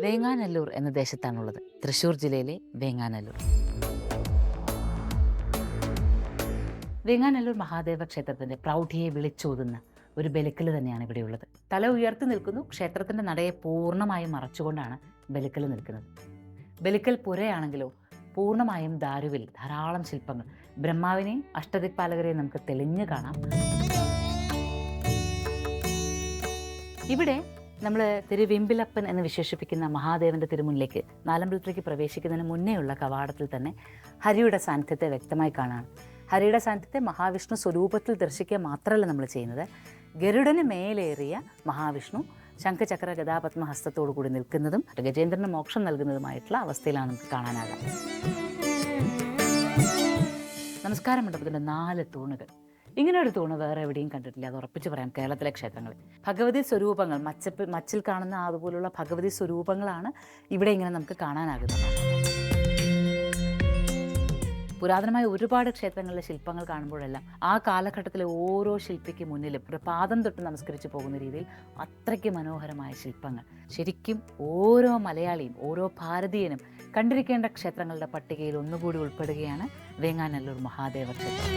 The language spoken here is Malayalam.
വേങ്ങാനല്ലൂർ എന്ന ദേശത്താണുള്ളത്. തൃശ്ശൂർ ജില്ലയിലെ വേങ്ങാനല്ലൂർ. വേങ്ങാനല്ലൂർ മഹാദേവ ക്ഷേത്രത്തിന്റെ പ്രൗഢിയെ വിളിച്ചോതുന്ന ഒരു ബലിക്കൽ തന്നെയാണ് ഇവിടെയുള്ളത്. തല ഉയർത്തി നിൽക്കുന്നു. ക്ഷേത്രത്തിന്റെ നടയെ പൂർണമായും മറച്ചുകൊണ്ടാണ് ബലുക്കൽ നിൽക്കുന്നത്. ബലുക്കൽ പുരയാണെങ്കിലോ പൂർണമായും ദാരുവിൽ ധാരാളം ശില്പങ്ങൾ. ബ്രഹ്മാവിനെയും അഷ്ടദിക്പാലകരെയും നമുക്ക് തെളിഞ്ഞു കാണാം. ഇവിടെ നമ്മൾ തിരുവിമ്പിലപ്പൻ എന്ന് വിശേഷിപ്പിക്കുന്ന മഹാദേവന്റെ തിരുമുന്നിലേക്ക് നാലമ്പലത്തിലേക്ക് പ്രവേശിക്കുന്നതിന് മുന്നേയുള്ള കവാടത്തിൽ തന്നെ ഹരിയുടെ സാന്നിധ്യത്തെ വ്യക്തമായി കാണാം ഹരിയുടെ സാന്നിധ്യത്തെ മഹാവിഷ്ണു സ്വരൂപത്തിൽ ദർശിക്കുക മാത്രമല്ല നമ്മൾ ചെയ്യുന്നത്. ഗരുഡന് മേലേറിയ മഹാവിഷ്ണു ശംഖചക്ര ഗതാപത്മ ഹസ്തത്തോടു കൂടി നിൽക്കുന്നതും ഗജേന്ദ്രന് മോക്ഷം നൽകുന്നതുമായിട്ടുള്ള അവസ്ഥയിലാണ് നമുക്ക് കാണാനാകുക നമസ്കാരം മണ്ഡപത്തിന്റെ നാല് തൂണുകൾ. ഇങ്ങനെ ഒരു തൂണ് വേറെ എവിടെയും കണ്ടിട്ടില്ല. അത് ഉറപ്പിച്ച് പറയാം കേരളത്തിലെ ക്ഷേത്രങ്ങളിൽ. ഭഗവതി സ്വരൂപങ്ങൾ മച്ചപ്പ് മച്ചിൽ കാണുന്ന അതുപോലുള്ള ഭഗവതി സ്വരൂപങ്ങളാണ് ഇവിടെ ഇങ്ങനെ നമുക്ക് കാണാനാകുന്നത്. പുരാതനമായ ഒരുപാട് ക്ഷേത്രങ്ങളിലെ ശില്പങ്ങൾ കാണുമ്പോഴെല്ലാം ആ കാലഘട്ടത്തിലെ ഓരോ ശില്പിക്ക് മുന്നിലും ഒരു പാദം തൊട്ട് നമസ്കരിച്ച് പോകുന്ന രീതിയിൽ അത്രയ്ക്ക് മനോഹരമായ ശില്പങ്ങൾ. ശരിക്കും ഓരോ മലയാളിയും ഓരോ ഭാരതീയനും കണ്ടിരിക്കേണ്ട ക്ഷേത്രങ്ങളുടെ പട്ടികയിൽ ഒന്നുകൂടി ഉൾപ്പെടുകയാണ് വേങ്ങാനല്ലൂർ മഹാദേവ ക്ഷേത്രം.